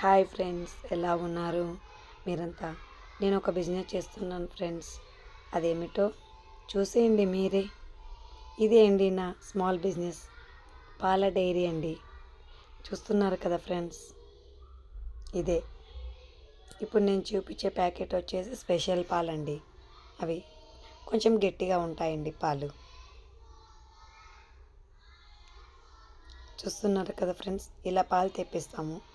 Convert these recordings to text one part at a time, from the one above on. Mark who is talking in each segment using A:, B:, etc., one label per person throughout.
A: Hi friends ఎలా ఉన్నారు? మీరంతా? నేను ఒక బిజినెస్ చేస్తున్నాను ఫ్రెండ్స్. అదేమిటో చూసేయండి మీరే. ఇదే అండి నా స్మాల్ బిజినెస్? పాల డైరీ అండి. చూస్తున్నారు కదా ఫ్రెండ్స్? ఇదే. ఇప్పుడు నేను చూపించే ప్యాకెట్ వచ్చేసి స్పెషల్ పాలండి. అవి కొంచెం గట్టిగా ఉంటాయండి పాలు. చూస్తున్నారు కదా ఫ్రెండ్స్? ఇలా పాలు తెప్పిస్తాము.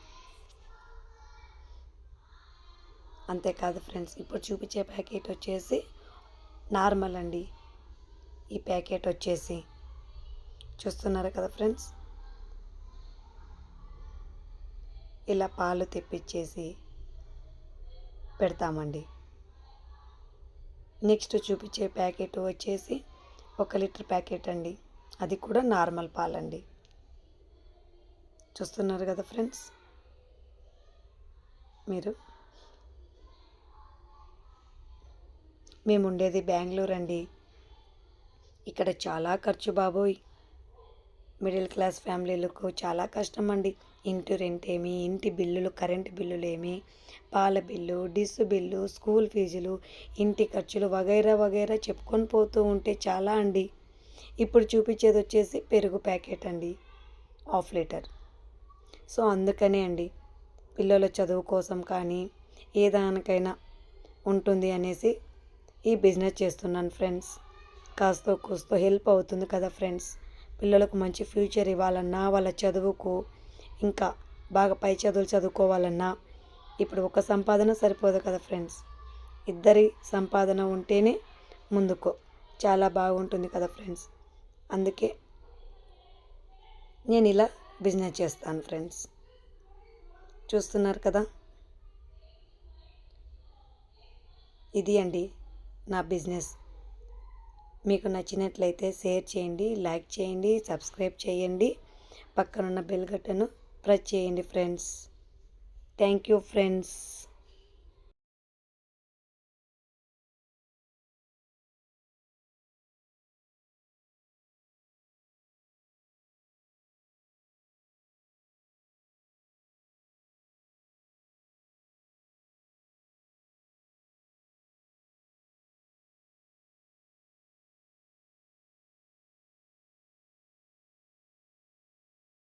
A: అంతేకాదు ఫ్రెండ్స్ ఇప్పుడు చూపించే ప్యాకెట్ వచ్చేసి నార్మల్ అండి. ఈ ప్యాకెట్ వచ్చేసి చూస్తున్నారు కదా ఫ్రెండ్స్? ఇలా పాలు తెప్పించేసి పెడతామండి. నెక్స్ట్ చూపించే ప్యాకెట్ వచ్చేసి ఒక లీటర్ ప్యాకెట్ అండి. అది కూడా నార్మల్ పాలండి. చూస్తున్నారు కదా ఫ్రెండ్స్? మీరు మేము ఉండేది బెంగళూరు అండి ఇక్కడ చాలా ఖర్చు బాబోయ్. మిడిల్ క్లాస్ ఫ్యామిలీలకు చాలా కష్టం అండి ఇంటి రెంట్ ఏమి ఇంటి బిల్లులు కరెంటు బిల్లులు ఏమి పాల బిల్లు డిస్ బిల్లు స్కూల్ ఫీజులు ఇంటి ఖర్చులు వగైరా వగైరా చెప్పుకొని పోతూ ఉంటే చాలా అండి. ఇప్పుడు చూపించేది వచ్చేసి పెరుగు ప్యాకెట్ అండి. Half litre. సో అందుకనే అండి. పిల్లల చదువు కోసం కానీ ఏ దానికైనా ఉంటుంది అనేసి ఈ బిజినెస్ చేస్తున్నాను ఫ్రెండ్స్. కాస్త కూస్తో హెల్ప్ అవుతుంది కదా ఫ్రెండ్స్. పిల్లలకు మంచి ఫ్యూచర్ ఇవ్వాలన్నా వాళ్ళ చదువుకు ఇంకా బాగా పై చదువులు చదువుకోవాలన్నా ఇప్పుడు ఒక సంపాదన సరిపోదు కదా ఫ్రెండ్స్. ఇద్దరి సంపాదన ఉంటేనే ముందుకు చాలా బాగుంటుంది కదా ఫ్రెండ్స్. అందుకే నేను ఇలా బిజినెస్ చేస్తాను ఫ్రెండ్స్. చూస్తున్నారు కదా? ఇది అండి నా బిజినెస్. మీకు నచ్చినట్లయితే షేర్ చేయండి లైక్ చేయండి సబ్స్క్రైబ్ చేయండి. పక్కనున్న బెల్ గట్టను ప్రెస్ చేయండి ఫ్రెండ్స్. Thank you friends.